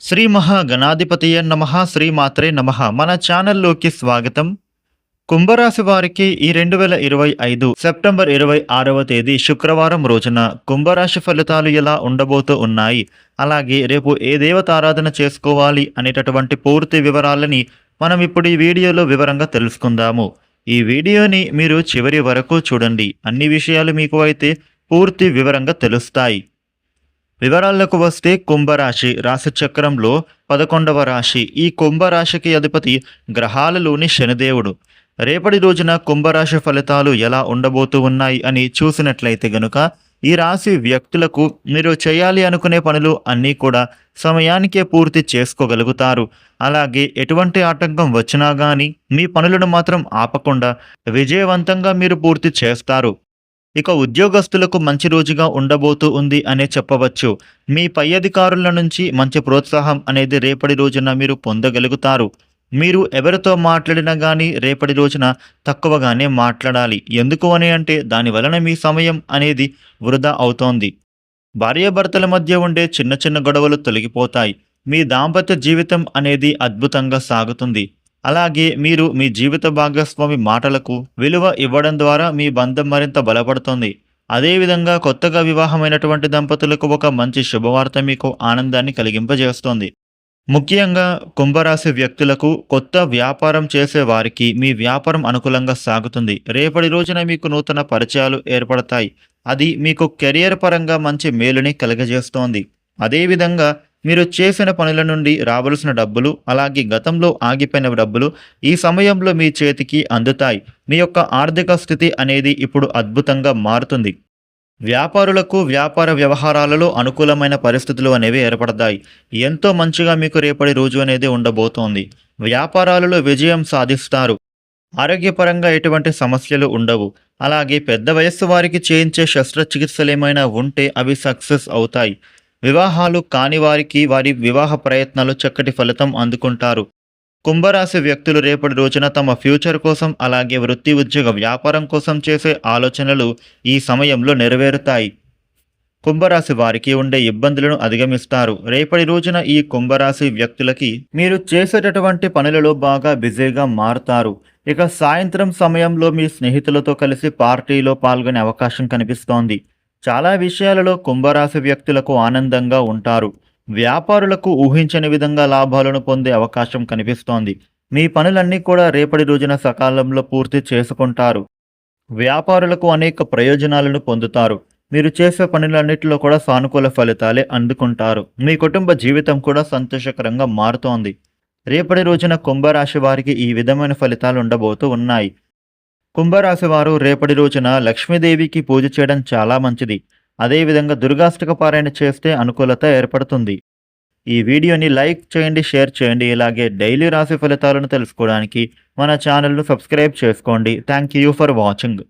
శ్రీ మహాగణాధిపతియ నమ శ్రీమాత్రే నమ. మన ఛానల్లోకి స్వాగతం. కుంభరాశి వారికి ఈ రెండు వేల ఇరవై ఐదు సెప్టెంబర్ ఇరవై ఆరవ తేదీ శుక్రవారం రోజున కుంభరాశి ఫలితాలు ఎలా ఉండబోతూ ఉన్నాయి? అలాగే రేపు ఏ దేవత ఆరాధన చేసుకోవాలి అనేటటువంటి పూర్తి వివరాలని మనం ఇప్పుడు ఈ వీడియోలో వివరంగా తెలుసుకుందాము. ఈ వీడియోని మీరు చివరి వరకు చూడండి. అన్ని విషయాలు మీకు అయితే పూర్తి వివరంగా తెలుస్తాయి. వివరాలకు వస్తే కుంభరాశి రాశిచక్రంలో పదకొండవ రాశి. ఈ కుంభరాశికి అధిపతి గ్రహాలలోని శనిదేవుడు. రేపటి రోజున కుంభరాశి ఫలితాలు ఎలా ఉండబోతూ ఉన్నాయి అని చూసినట్లయితే గనుక ఈ రాశి వ్యక్తులకు మీరు చేయాలి అనుకునే పనులు అన్నీ కూడా సమయానికే పూర్తి చేసుకోగలుగుతారు. అలాగే ఎటువంటి ఆటంకం వచ్చినా కానీ మీ పనులను మాత్రం ఆపకుండా విజయవంతంగా మీరు పూర్తి చేస్తారు. ఇక ఉద్యోగస్తులకు మంచి రోజుగా ఉండబోతూ ఉంది అనే చెప్పవచ్చు. మీ పై అధికారుల నుంచి మంచి ప్రోత్సాహం అనేది రేపటి రోజున మీరు పొందగలుగుతారు. మీరు ఎవరితో మాట్లాడినా కానీ రేపటి రోజున తక్కువగానే మాట్లాడాలి. ఎందుకు అని అంటే దాని వలన మీ సమయం అనేది వృధా అవుతోంది. భార్యాభర్తల మధ్య ఉండే చిన్న చిన్న గొడవలు తొలగిపోతాయి. మీ దాంపత్య జీవితం అనేది అద్భుతంగా సాగుతుంది. అలాగే మీరు మీ జీవిత భాగస్వామి మాటలకు విలువ ఇవ్వడం ద్వారా మీ బంధం మరింత బలపడుతుంది. అదేవిధంగా కొత్తగా వివాహమైనటువంటి దంపతులకు ఒక మంచి శుభవార్త మీకు ఆనందాన్ని కలిగింపజేస్తుంది. ముఖ్యంగా కుంభరాశి వ్యక్తులకు కొత్త వ్యాపారం చేసే వారికి మీ వ్యాపారం అనుకూలంగా సాగుతుంది. రేపటి రోజున మీకు నూతన పరిచయాలు ఏర్పడతాయి. అది మీకు కెరియర్ పరంగా మంచి మేలుని కలుగజేస్తోంది. అదేవిధంగా మీరు చేసిన పనుల నుండి రావలసిన డబ్బులు అలాగే గతంలో ఆగిపోయిన డబ్బులు ఈ సమయంలో మీ చేతికి అందుతాయి. మీ యొక్క ఆర్థిక స్థితి అనేది ఇప్పుడు అద్భుతంగా మారుతుంది. వ్యాపారులకు వ్యాపార వ్యవహారాలలో అనుకూలమైన పరిస్థితులు అనేవి ఏర్పడతాయి. ఎంతో మంచిగా మీకు రేపటి రోజు అనేది ఉండబోతోంది. వ్యాపారాలలో విజయం సాధిస్తారు. ఆరోగ్యపరంగా ఎటువంటి సమస్యలు ఉండవు. అలాగే పెద్ద వయస్సు వారికి చేయించే శస్త్రచికిత్సలు ఏమైనా ఉంటే అవి సక్సెస్ అవుతాయి. వివాహాలు కాని వారికి వారి వివాహ ప్రయత్నాలు చక్కటి ఫలితం అందుకుంటారు. కుంభరాశి వ్యక్తులు రేపటి రోజున తమ ఫ్యూచర్ కోసం అలాగే వృత్తి ఉద్యోగ వ్యాపారం కోసం చేసే ఆలోచనలు ఈ సమయంలో నెరవేరుతాయి. కుంభరాశి వారికి ఉండే ఇబ్బందులను అధిగమిస్తారు. రేపటి రోజున ఈ కుంభరాశి వ్యక్తులకి మీరు చేసేటటువంటి పనులలో బాగా బిజీగా మారుతారు. ఇక సాయంత్రం సమయంలో మీ స్నేహితులతో కలిసి పార్టీలో పాల్గొనే అవకాశం కనిపిస్తోంది. చాలా విషయాలలో కుంభరాశి వ్యక్తులకు ఆనందంగా ఉంటారు. వ్యాపారులకు ఊహించని విధంగా లాభాలను పొందే అవకాశం కనిపిస్తోంది. మీ పనులన్నీ కూడా రేపటి రోజున సకాలంలో పూర్తి చేసుకుంటారు. వ్యాపారులకు అనేక ప్రయోజనాలను పొందుతారు. మీరు చేసే పనులన్నిటిలో కూడా సానుకూల ఫలితాలే అందుకుంటారు. మీ కుటుంబ జీవితం కూడా సంతోషకరంగా మారుతోంది. రేపటి రోజున కుంభరాశి వారికి ఈ విధమైన ఫలితాలు ఉండబోతూ ఉన్నాయి. కుంభరాశి వారు రేపటి రోజున లక్ష్మీదేవికి పూజ చేయడం చాలా మంచిది. అదేవిధంగా దుర్గాష్టక పారాయణ చేస్తే అనుకూలత ఏర్పడుతుంది. ఈ వీడియోని లైక్ చేయండి షేర్ చేయండి. ఇలాగే డైలీ రాశి ఫలితాలను తెలుసుకోవడానికి మన ఛానల్ను సబ్స్క్రైబ్ చేసుకోండి. Thank you for watching.